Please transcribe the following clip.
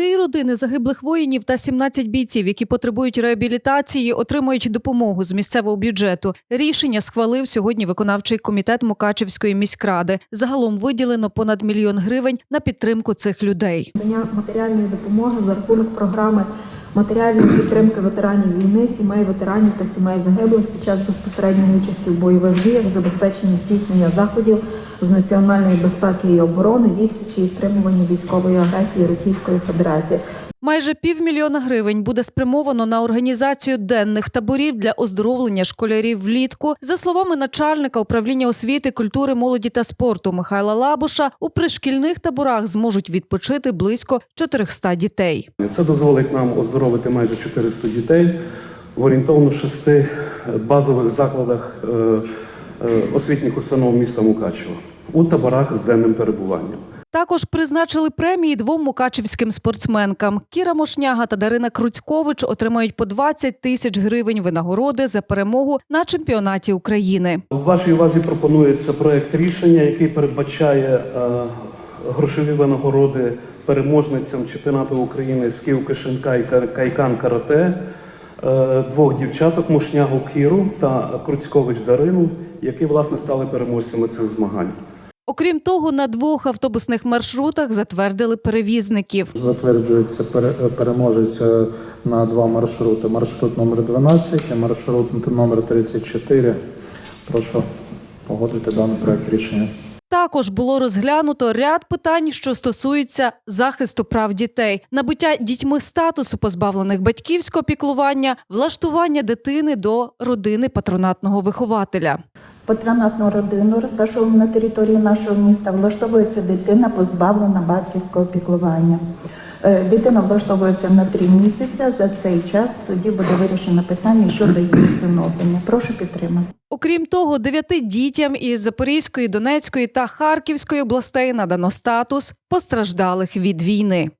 Три родини загиблих воїнів та 17 бійців, які потребують реабілітації, отримують допомогу з місцевого бюджету. Рішення схвалив сьогодні виконавчий комітет Мукачевської міськради. Загалом виділено понад мільйон гривень на підтримку цих людей. матеріальної допомоги за рахунок програми матеріальної підтримки ветеранів війни, сімей ветеранів та сімей загиблих під час безпосередньої участі в бойових діях, забезпечення здійснення заходів з національної безпеки і оборони, відсічі і стримування військової агресії Російської Федерації. Майже півмільйона гривень буде спрямовано на організацію денних таборів для оздоровлення школярів влітку. За словами начальника управління освіти, культури, молоді та спорту Михайла Лабуша, у пришкільних таборах зможуть відпочити близько 400 дітей. Це дозволить нам оздоровити майже 400 дітей в орієнтовно шести базових закладах е, е, освітніх установ міста Мукачева у таборах з денним перебуванням. Також призначили премії двом мукачівським спортсменкам. Кіра Мошняга та Дарина Круцькович отримають по 20 тисяч гривень винагороди за перемогу на чемпіонаті України. У вашій увазі пропонується проект рішення, який передбачає е, грошові винагороди переможницям чемпіонату України з Київ-Кишинка і Ка- Кайкан Карате, е, двох дівчаток Мушнягу Кіру та Круцькович Дарину, які власне стали переможцями цих змагань. Окрім того, на двох автобусних маршрутах затвердили перевізників. Затверджується пере- переможець е, на два маршрути. Маршрут номер 12 і маршрут номер 34. Прошу погодити даний проект рішення. Також було розглянуто ряд питань, що стосуються захисту прав дітей, набуття дітьми статусу позбавлених батьківського піклування, влаштування дитини до родини патронатного вихователя. Патронатну родину, розташовану на території нашого міста, влаштовується дитина, позбавлена батьківського піклування. Е, Дитина влаштовується на три місяці. За цей час в суді буде вирішено питання щодо її усиновлення. Прошу підтримати. Окрім того, дев'яти дітям із Запорізької, Донецької та Харківської областей надано статус постраждалих від війни.